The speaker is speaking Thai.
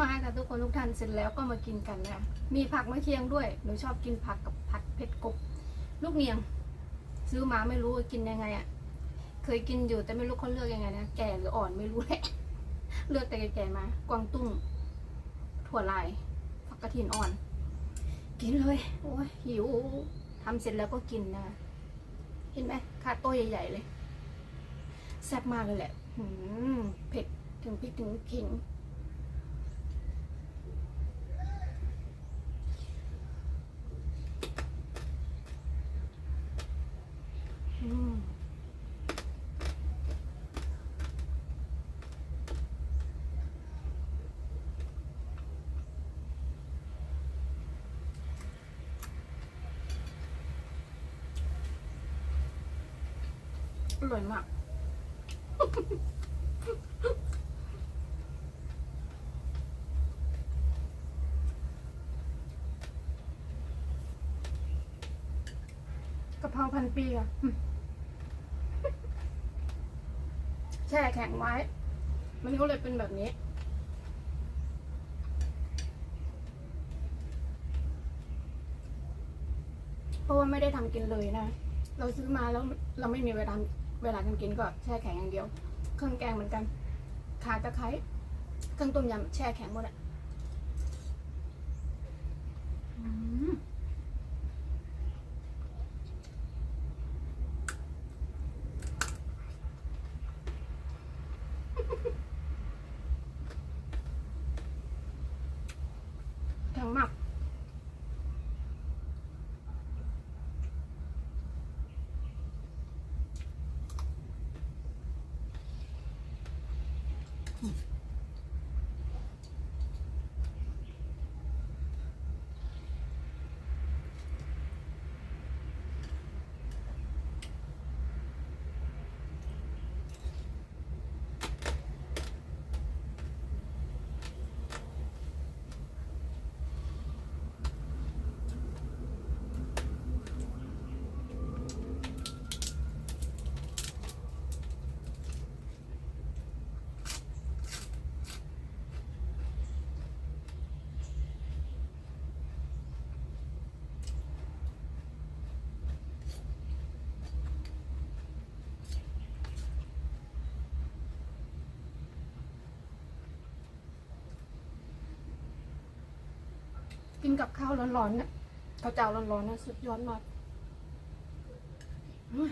มาค่ะทุกคนทุกท่านเสร็จแล้วก็มากินกันนะมีผักมะเคียงด้วยหนูชอบกินผักกับผัดเผ็ดกบ ลูกเนียง ซื้อมาไม่รู้กินยังไงอะ่ะ เคยกินอยู่แต่ไม่รู้เขาเลือกยังไงนะแก่หรืออ่อนไม่รู้แหละเลือกแต่แก่ๆมากวางตุ้งถั่วลายผักกระถินอ่อน กินเลยโอ้ยหิวทำเสร็จแล้วก็กินนะเห็นไหมขาโต้ใหญ่ๆเลยแซ่บมากเลยแหละเผ็ดถึงพริกถึงขิง อร่อยมาก กะเพราพันปีอะอืม แช่แข็งไว้ มันก็เลยเป็นแบบนี้ เพราะว่าไม่ได้ทำกินเลยนะ เราซื้อมาแล้วเราไม่มีเวลาเวลาทำกินก็แช่แข็งอย่างเดียว เครื่องแกงเหมือนกัน ขาตะไคร้เครื่องต้มยำแช่แข็งหมดอะอื มแข็งมาก กินกับข้าวร้อนๆเนี่ยข้าวเจ้าร้อนๆนะสุดยอดมากอื